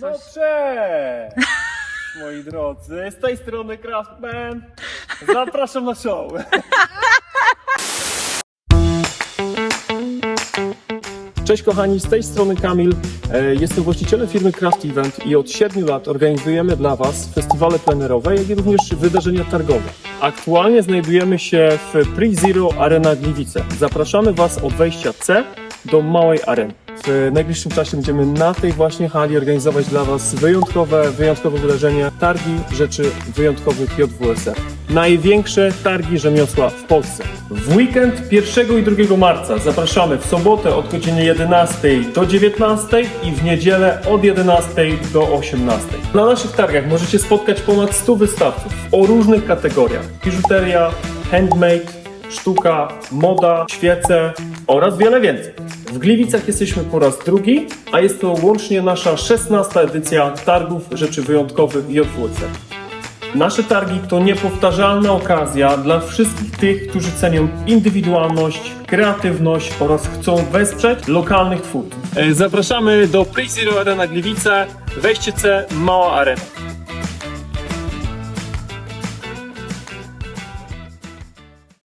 No cześć! Moi drodzy, z tej strony Craftman. Zapraszam na show. Cześć kochani, z tej strony Kamil. E, Jestem właścicielem firmy Craft Event i od 7 lat organizujemy dla Was festiwale plenerowe, jak i również wydarzenia targowe. Aktualnie znajdujemy się w Pre-Zero Arena Gliwice. Zapraszamy Was od wejścia C do małej areny. W najbliższym czasie będziemy na tej właśnie hali organizować dla Was wyjątkowe, wyjątkowe wydarzenie Targi Rzeczy Wyjątkowych JWSR. Największe targi rzemiosła w Polsce. W weekend 1 i 2 marca zapraszamy w sobotę od godziny 11 do 19 i w niedzielę od 11 do 18. Na naszych targach możecie spotkać ponad 100 wystawców o różnych kategoriach. Biżuteria, handmade, sztuka, moda, świece oraz wiele więcej. W Gliwicach jesteśmy po raz drugi, a jest to łącznie nasza 16 edycja Targów Rzeczy Wyjątkowych JWC. Nasze targi to niepowtarzalna okazja dla wszystkich tych, którzy cenią indywidualność, kreatywność oraz chcą wesprzeć lokalnych twórców. E, Zapraszamy do Play Zero Arena Gliwice, wejście C, mała arena.